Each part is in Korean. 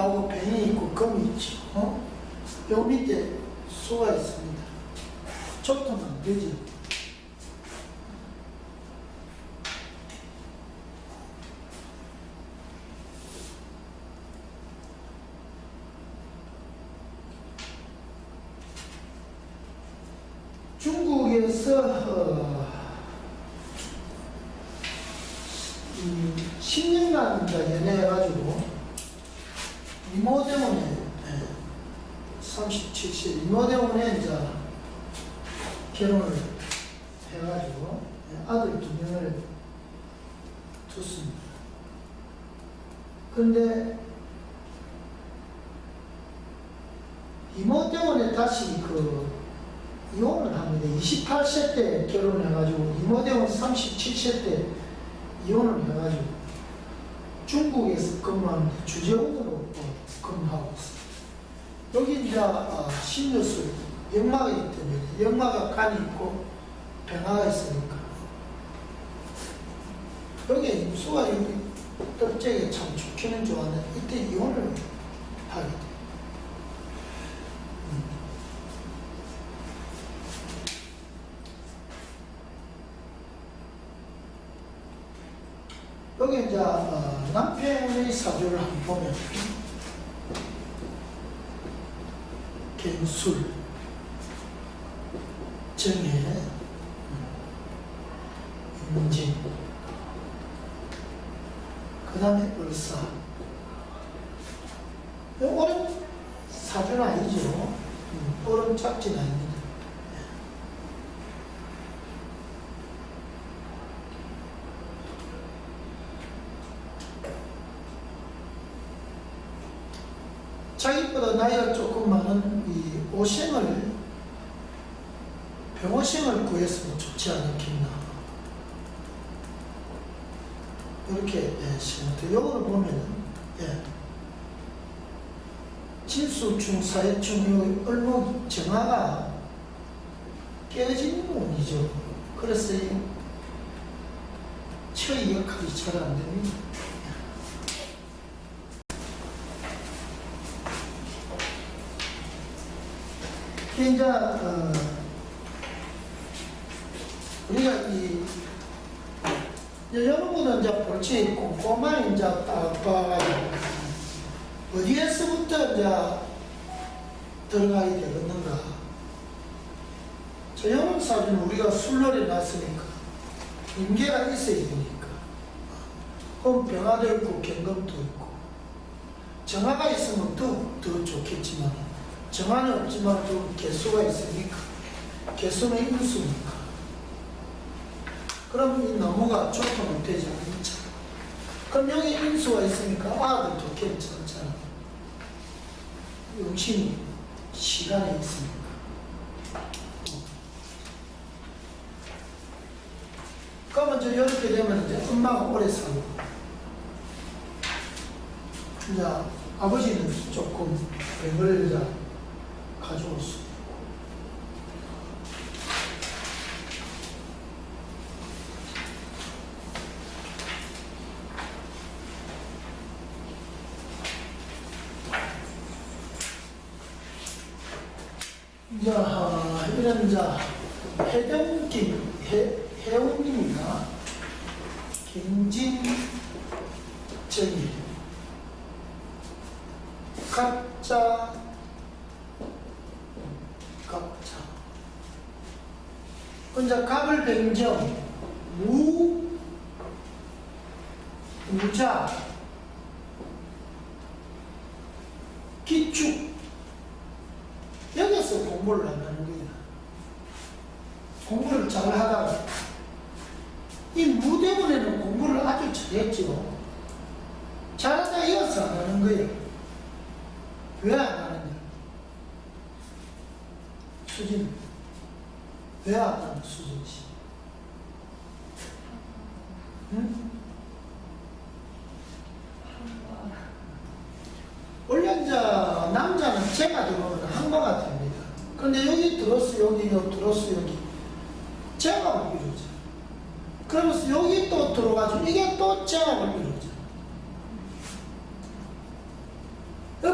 나오고 뱅이 있고 금이 있죠. 어? 요 밑에 수가 있습니다. 좁으면 안 되지. 중국에서 어, 음, 10년간 이제 연애해가지고 이모 때문에 37세 이모 때문에 이제 결혼을 해가지고 예, 아들 두 명을 뒀습니다. 근데 이모 때문에 다시 그 이혼을 합니다. 28세 때 결혼해가지고 이모 때문에 37세 때 이혼을 해가지고 중국에서 근무하는데 주재원으로 또 근무하고 있어요. 여기 이제 어, 신유술 역마가 있기 때문에 역마가 간이 있고 병화가 있으니까 여기 임수가 여기 떡제에 참 좋기는 좋았는데 이때 이혼을 하게 돼요. 음. 여기 이제 어, 남편의 사주를 한번 보면 갱 술, 정해, 임진, 그 다음에 을사. 오른 사주는 아니죠. 음, 오른 짝지는 아닙니다. 자기보다 나이가 조금 많은 이 오생을 병오생을 구했으면 좋지 않겠나 이렇게 예, 생각돼요. 요거를 보면은 예. 진수충, 사회충, 요 얼목 정화가 깨어지는 운이죠. 그래서 이 처의 역할이 잘 안 됩니다. 이게 이제 어, 우리가 이 여러분은 이제 볼지 꼼꼼하게 이제 딱 봐가지고 어디에서부터 이제 들어가야 되겠는가. 저 영혼 사주는 우리가 술놀이 났으니까 임계가 있어야 되니까. 그럼 병화도 있고 경금도 있고 정화가 있으면 더, 더 좋겠지만 정화는 없지만 좀 개수가 있으니까? 개수는 인수니까? 그럼 이 나무가 좋다면 되지 않겠죠? 그럼 여기 인수가 있으니까? 아들도 괜찮잖아 용신이 시간에 있으니까? 그러면 이제 이렇게 되면 이제 엄마가 오래 살고 이제 아버지는 조금 병을 이제 아, 이런 이제 해병김 해 해운님이나 김진정이 갑자 갑자 혼자 갑을 병정 무 무자 기축. 여기서 공부를 한다는 거야. 공부를 잘 하다가 이 무대문에는 공부를 아주 잘했죠. 잘하다 이어서 안 하는 거예요 왜안 하느냐? 수진 수진 씨 응? 이제 남자는 제가 들어오면 항마가 됩니다. 근데 여기 들었어 여기 여기 들었어 여기 제가 이루죠. 그러면서 여기 또 들어가지고 이게 또 제가 이루죠.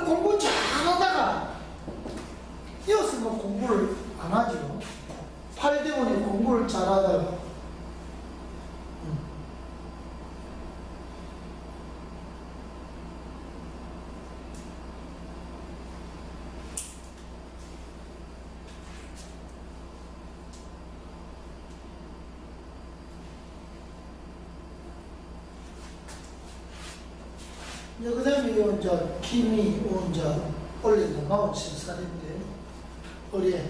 공부 잘하다가 이었으면 공부를 안 하죠. 8대원이 공부를 잘하다가 음. 이 이제 김이 이제 원래 나온 신살인데 우리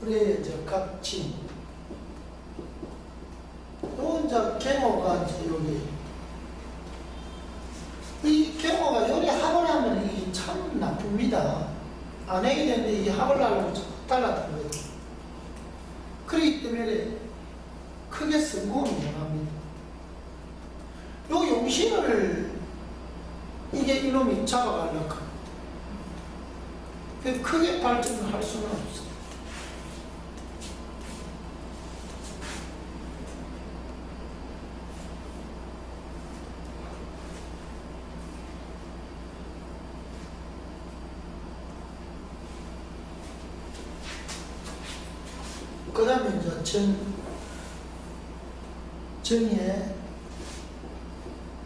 우리 이제 각진 요 이제 계모가 이제 여기. 이 계모가 요리 학원 하면 이게 참 나쁩니다. 안 해야 되는데 이 학원 하려고 달라든 거예요. 그렇기 때문에 크게 성공을 못합니다. 요 용신을 이게 이놈이 잡아가려고 합니다. 그 크게 발전을 할 수는 없어요. 그 다음에 이제 정, 정의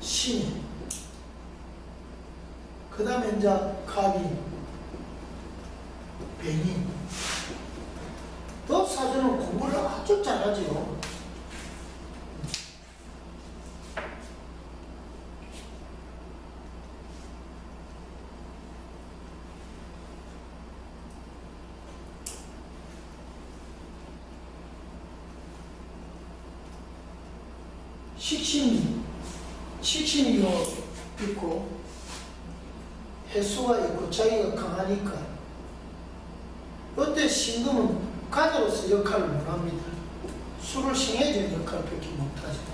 신. 그 다음에 이제 갑이, 병인. 또 사주는 공부를 아주 잘하지요. 식신이 요 있고, 해수가 있고, 자기가 강하니까, 이때 신금은 간으로서 역할을 못합니다. 술을 싱해주는 역할밖에 못하죠.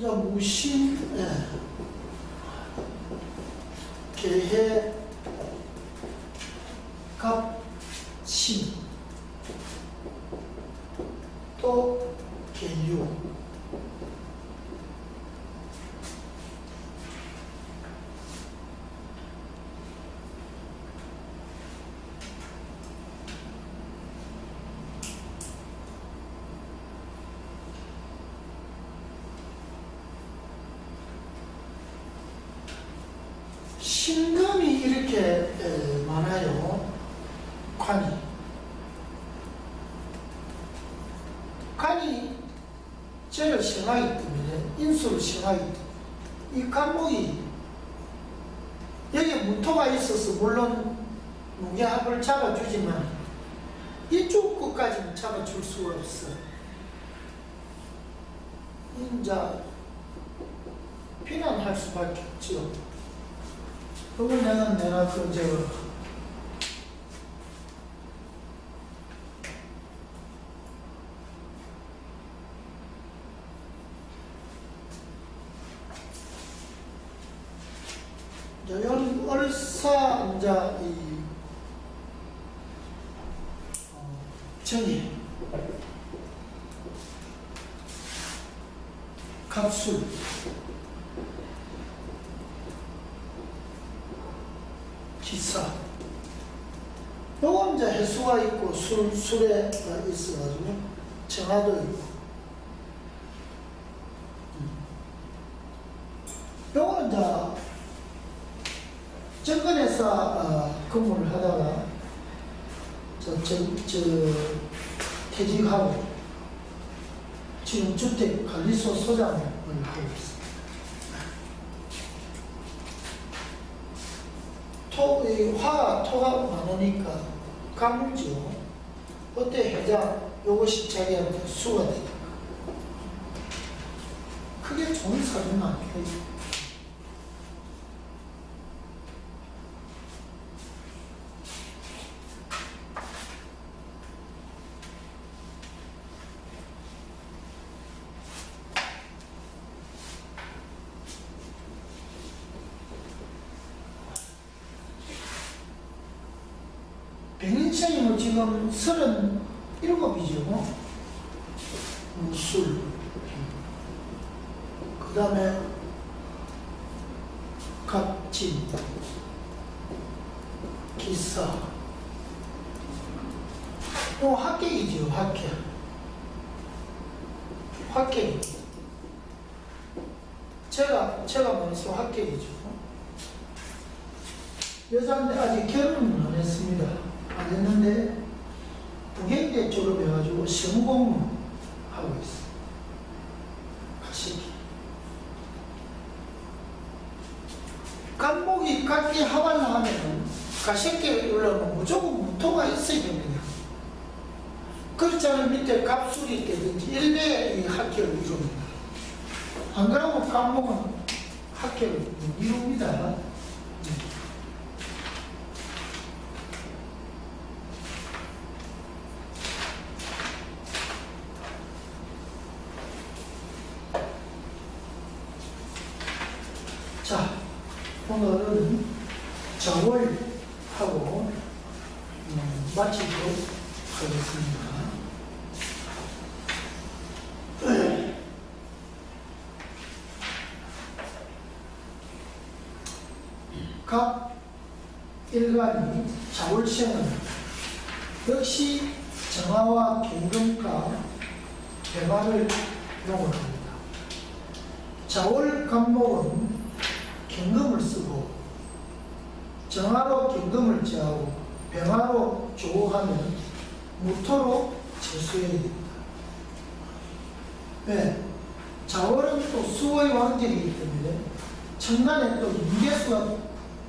이제 무신, 예. 개해, 갑, 신, 또 개유. 신금이 이렇게 에, 많아요. 관이. 관이 죄를 신하기 때문에 인수를 신하기 때문에 이 간목이 여기에 문토가 있어서 물론 무게합을 잡아주지만 이쪽 끝까지는 잡아줄 수가 없어요. 인자 비난할 수밖에 없죠. 그건 내가 내가 그 저연 얼사 이제 이 어, 정의 갑술 기사. 요건 이제 해수가 있고 술, 술에 있어가지고 정화도 있고. 음. 요거는 이제 정권에서 어, 근무를 하다가 저, 저, 저 퇴직하고 지금 주택관리소 소장을 하고 있습니다. 토, 이 화가 토가 많으니까 가물죠. 그때 해장 요것이 자기한테 수가 되니까. 크게 좋은 사주는 아니에요. 백인생이면 지금 서른 일곱이죠. 무술. 그 다음에 갑진, 기사. 또 합격이죠, 합격. 합격. 제가, 제가 먼저 합격이죠. 여자인데 아직 결혼은 안 했습니다. 안 했는데 북경대 졸업해가지고 시험 공부하고 있어. 가시기. 간목이 각기 하반을 하면은 가시기를 올라오면 무조건 무토가 있어야 됩니다. 그렇지 않으면 밑에 갑술이 있다든지 일대의 학교를 이룹니다. 안 그러면 간목은 학교를 못 이룹니다. 자, 오늘은 정월하고 음, 마치도록 하겠습니다. 각 일간이 자월생은 역시 정화와 경금과 배반을 용어합니다. 자월 간목은 경금을 쓰고 정화로 경금을 제하고 병화로 조하면 무토로 재수해야 됩니다. 왜? 자월은 또 수의 왕절이기 때문에 천간에 또 인계수가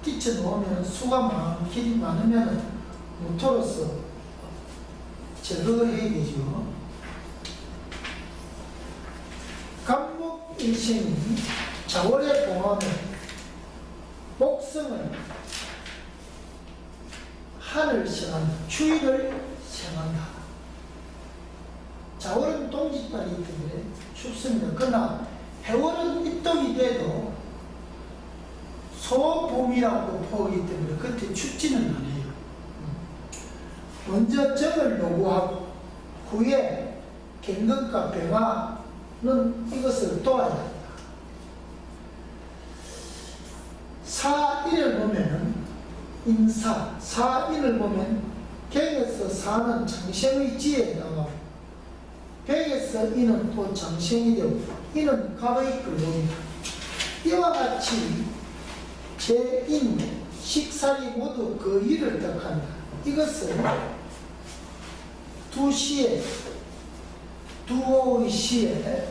끼쳐 놓으면 수가 많기 많으면 무토로서 제거해야 되죠. 간목 일신이 자월에 봉하면 복성은 하늘 생한다. 추위를 생한다. 자월은 동짓달이기 때문에 춥습니다. 그러나 해월은 입동이 돼도 소봄이라고 보기 때문에 그때 춥지는 않아요. 먼저 정을 요구하고 후에 갱근과 병화는 이것을 도와야 한다. 사일을 보면은 인사, 사인을 보면 갱에서 사는 장생의 지에 나와 백에서 이는 또 장생이 되고 이는 갑의 근로입니다. 이와 같이 제인, 식살이 모두 그 일을 뜻한다. 이것은 두 시에 두오의 시에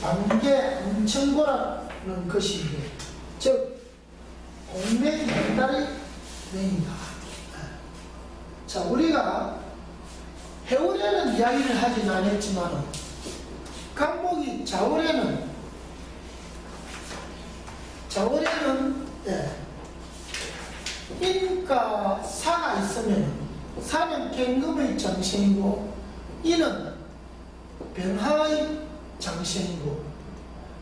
반개 안청고라는 것인데 즉 공맹 맨달의 맹이다. 자 우리가 해월에는 이야기를 하진 않았지만 간목이 자월에는 자월에는 예, 인과 사가 있으면 사는 갱금의 장생이고 이는 변화의 장생이고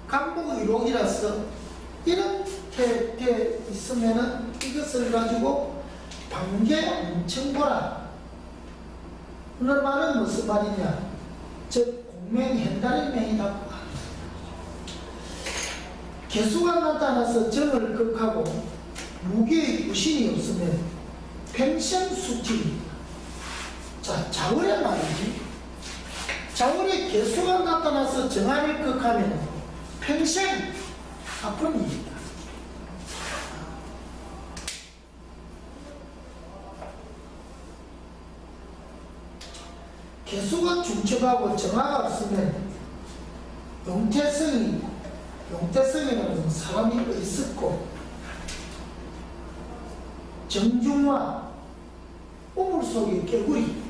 간목의 록이라서 이렇게 돼 있으면은 이것을 가지고 반개 엄청 보라. 오늘 말은 무슨 말이냐? 즉 공명 현달의 명이다 개수가 나타나서 정을 극하고 무게의 구신이 없으면 평생수직입니다. 자 자월의 말이지. 자월의 개수가 나타나서 정화를 극하면 평생 아픔입니다 개수가 중첩하고 정화가 없으면 용태성이 용태성이라는 사람이 있었고 정중화 우물 속의 개구리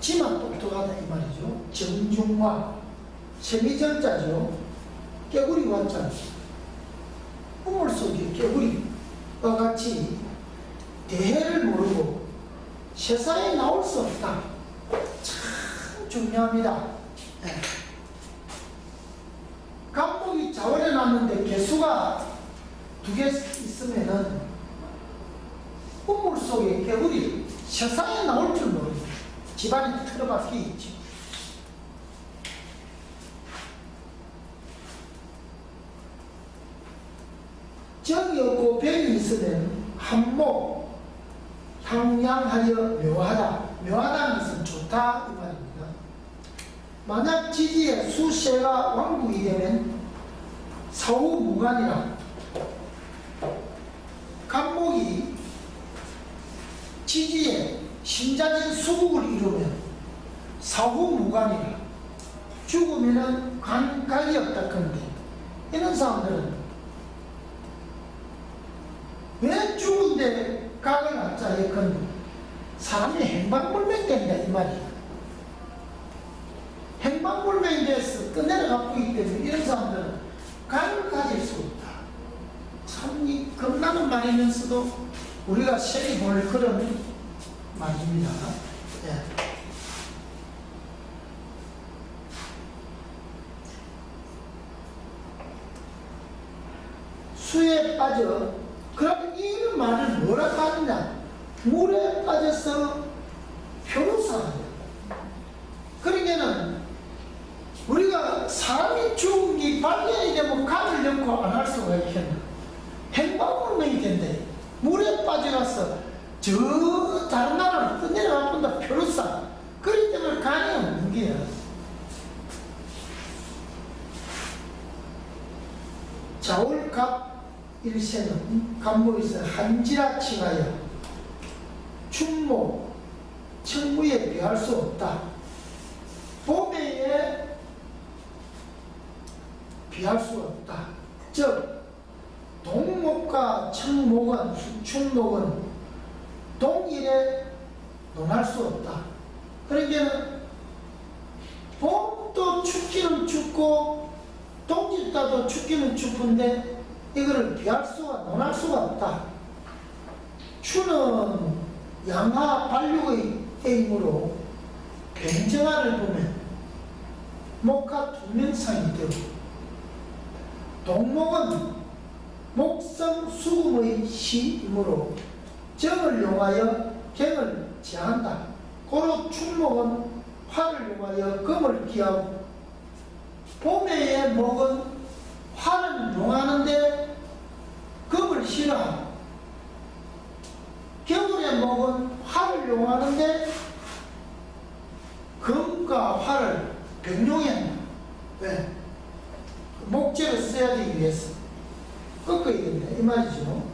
지만 똑똑하다 이 말이죠. 정중화, 세미절자죠. 깨구리 왔잖 아. 우물 속에 깨구리와 같이 대해를 모르고 세상에 나올 수 없다. 참 중요합니다. 네. 감독이 자원해 놨는데 개수가 두 개 있으면은 우물 속에 개구리 세상에 나올 줄 모릅니다. 집안이 틀어박혀 있지. 정이 없고 병이 있으면 한목, 향양하여 묘하다. 묘하다는 것은 좋다 이 말입니다. 만약 지지에 수세가 왕국이 되면 사후무관이라 간목이 지지에 신자진 수국을 이루면 사후무관이라 죽으면은 감각이 없다 그런데 이런 사람들은 왜 죽은데 각을 갖자 예컨대 사람이 행방불명된다 이 말이야 행방불명이 돼서 끝내려가고 있기 때문에 이런 사람들은 각을 가질 수 없다. 참이 겁나는 말이면서도 우리가 세리 볼 그런 말입니다. 예. 수에 빠져 그럼 이 말을 뭐라 하느냐 물에 빠져서 표로 살아야 그러니까는 우리가 사람이 죽은 게 발견이 되면 간을 넣고 안 할 수가 있겠나. 행방불명이 된대. 물에 빠져가서 저 다른 나라로 떠내려가 본다 표로 사. 그렇기 때문에 간이 없는 게야. 자월갑 일세는 간목에서 한지라치가여 충모 청무에 비할 수 없다. 봄에 비할 수 없다. 즉 동목과 청목은 충목은 동일에 논할 수 없다. 그러니까 봄도 춥기는 춥고 동지 따도 춥기는 춥은데 이거를 비할 수가 논할 수가 없다. 추는 양하 반륙의 힘으로 병정화를 보면 목화 두명상이 되고 동목은 목성 수금의 시이므로 정을 용하여 갱을 제한다. 고로 충목은 화를 용하여 금을 기하고 봄의 목은 화를 용하는데 금을 싫어하고 겨울에 먹은 화를 용하는데 금과 화를 병용했나? 왜? 목재를 써야 되기 위해서 꺾어야 된다 이 말이죠.